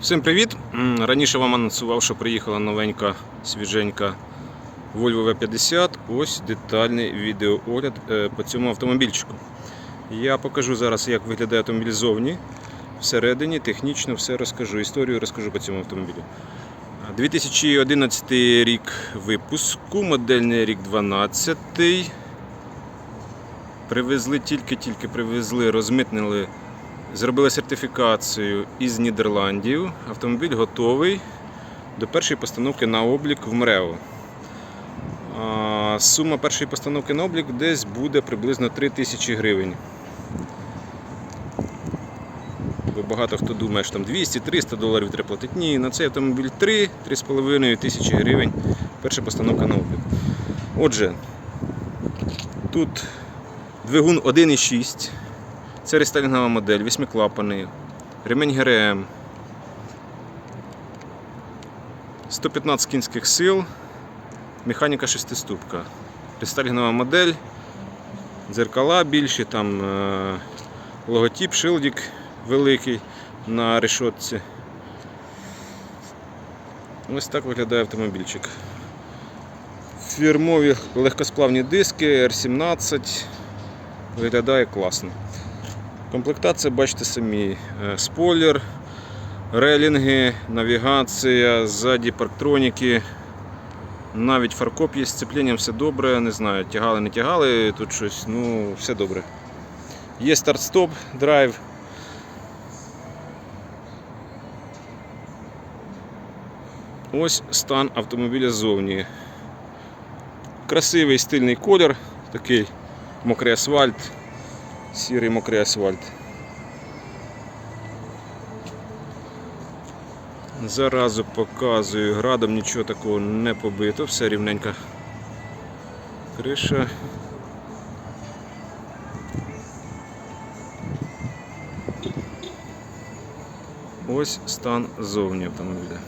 Всім привіт! Раніше вам анонсував, що приїхала новенька свіженька Volvo V50. Ось детальний відеоогляд е, по цьому автомобільчику. Я покажу зараз, як виглядає автомобіль ззовні, всередині, технічно все розкажу. Історію розкажу по цьому автомобілю. 2011 рік випуску, модельний рік 12. Привезли тільки-тільки привезли, розмитнили Зробили сертифікацію із Нідерландів. Автомобіль готовий до першої постановки на облік в МРЕО. Сума першої постановки на облік десь буде приблизно 3 тисячі гривень. Бо багато хто думає, що там 200-300 доларів треба платити. Ні, на цей автомобіль 3-3,5 тисячі гривень. Перша постановка на облік. Отже, тут двигун 1,6. Це рестайлінгова модель, восьмиклапаний, ремень ГРМ, 115 кінських сил, механіка шестиступка. Рестайлінгова модель, дзеркала більші, там е, логотип, шилдик великий на решотці. Ось так виглядає автомобільчик. Фірмові легкосплавні диски R17 виглядає класно. Комплектація, бачите самі, е, спойлер, релінги, навігація, ззаді парктроніки, навіть фаркоп є з сцепленням, все добре, не знаю, тягали, не тягали, тут щось, ну, все добре. Є старт-стоп, драйв. Ось стан автомобіля ззовні. Красивий стильний колір, такий мокрий асфальт сірий мокрий асфальт. Заразу показую, градом нічого такого не побито, все рівненька криша. Ось стан зовні автомобіля.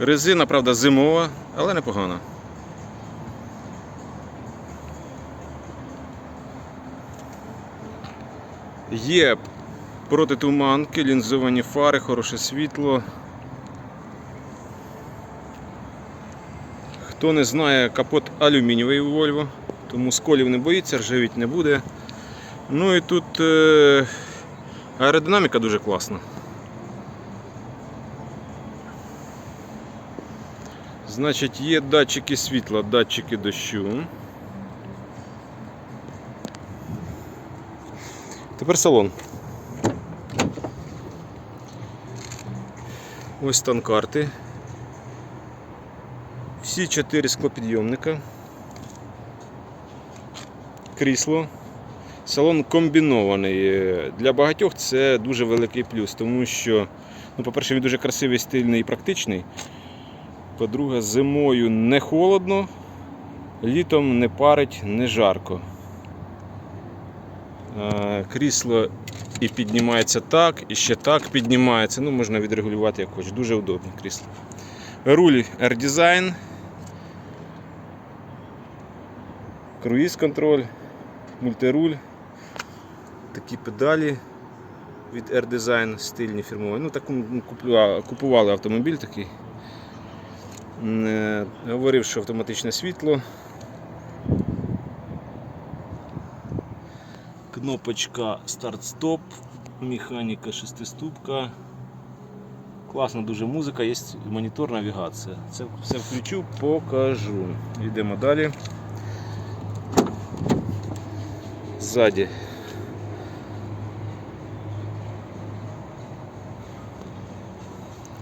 Резина, правда, зимова, але непогана. Є протитуманки, лінзовані фари, хороше світло. Хто не знає, капот алюмінієвий у Volvo, тому сколів не боїться, ржавіть не буде. Ну і тут е- аеродинаміка дуже класна. Значить, є датчики світла, датчики дощу. Тепер салон. Ось стан карти. Всі чотири склопідйомника. Крісло. Салон комбінований. Для багатьох це дуже великий плюс, тому що, ну, по-перше, він дуже красивий, стильний і практичний. По-друге, зимою не холодно, літом не парить, не жарко. Е, Крісло і піднімається так, і ще так піднімається. Ну, можна відрегулювати як хочеш. Дуже удобне крісло. Руль R-Design. Круїз контроль, мультируль. Такі педалі від R-Design стильні фірмові. Ну, таку купували, купували автомобіль такий. Е, Говорив, що автоматичне світло. Кнопочка старт-стоп, механіка шестиступка. Класна дуже музика, є монітор навігація. Це все включу, покажу. Йдемо далі. Ззаді.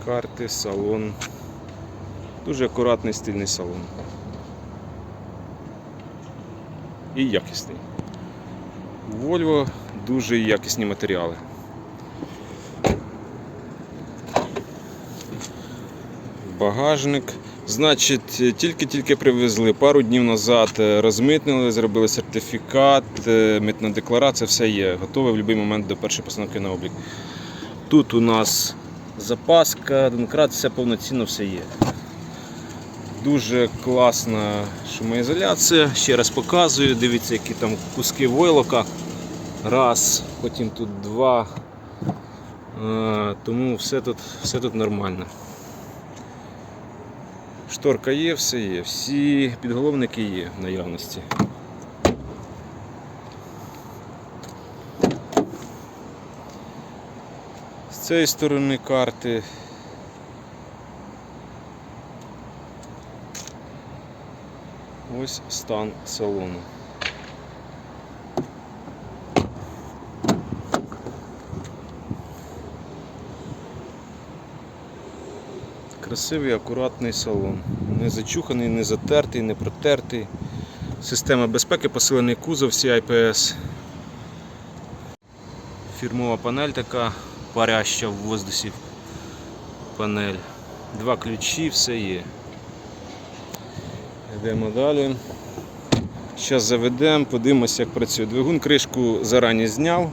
Карти, салон. Дуже акуратний стильний салон. І якісний. Volvo дуже якісні матеріали. Багажник. Значить, тільки-тільки привезли. Пару днів назад е, розмитнили, зробили сертифікат, е, митна декларація, все є. Готове в будь-який момент до першої постановки на облік. Тут у нас запаска, донкрат, все повноцінно все є. Дуже класна шумоізоляція. Ще раз показую. Дивіться, які там куски войлока. Раз, потім тут два. Е, Тому все тут, все тут нормально. Шторка є, все є. Всі підголовники є в наявності. З цієї сторони карти. Ось стан салону. Красивий, акуратний салон. Не зачуханий, не затертий, не протертий. Система безпеки, посилений кузов, всі IPS. Фірмова панель така паряща в воздусі. Панель. Два ключі, все є. Йдемо далі. Зараз заведемо, подивимося, як працює двигун. Кришку зарані зняв.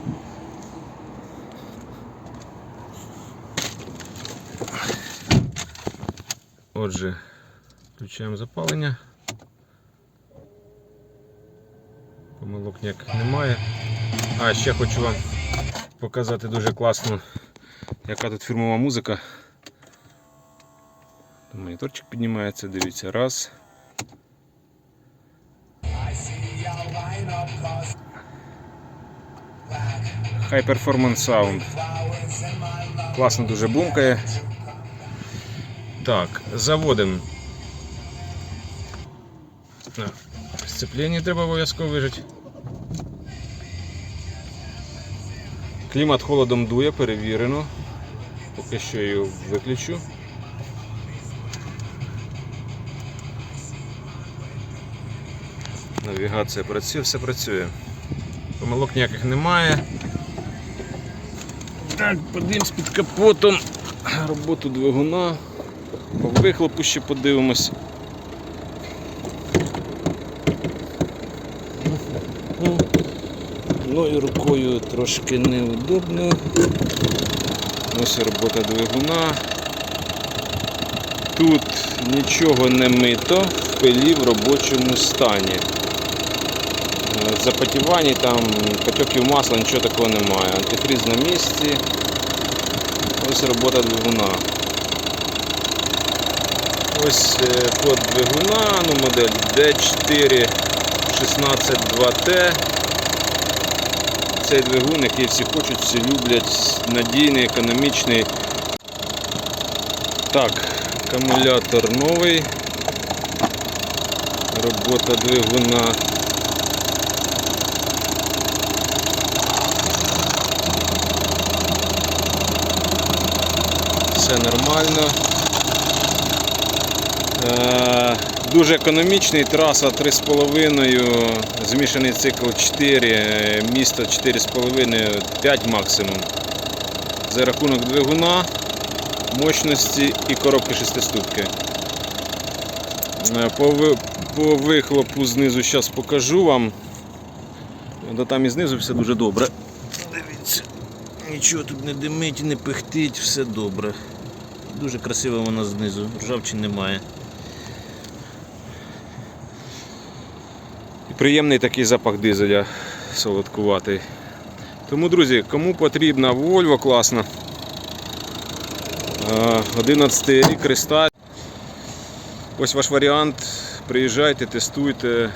Отже, включаємо запалення. Помилок ніяких немає. А, ще хочу вам показати дуже класно, яка тут фірмова музика. Моніторчик піднімається, дивіться, раз. High Performance Sound. Класно дуже бумкає. Так, заводимо. Сцеплення треба обов'язково вижити. Клімат холодом дує, перевірено. Поки що його виключу. Навігація працює, все працює. Помилок ніяких немає. Так, подивимось під капотом. Роботу двигуна. По вихлопу ще подивимось. Ну і рукою трошки неудобно. Ось робота двигуна. Тут нічого не мито, в пилі в робочому стані. Запотівань, там потеків масла, нічого такого немає. Антифриз на місці. Ось робота двигуна. Ось е, код двигуна, ну модель D4 162T. Цей двигун, який всі хочуть, всі люблять, надійний, економічний. Так, акумулятор новий. Робота двигуна. Все нормально. Е, Дуже економічний, траса 3,5, змішаний цикл 4, е, місто 4,5, 5 максимум. За рахунок двигуна, мощності і коробки шестиступки. Е, По, вихлопу знизу зараз покажу вам. Там і знизу все дуже добре. Дивіться, нічого тут не димить, не пихтить, все добре. Дуже красиво вона знизу, ржавчин немає. Приємний такий запах дизеля солодкуватий. Тому, друзі, кому потрібна Volvo класна. е, 11 рік кристаль. Ось ваш варіант. Приїжджайте, тестуйте.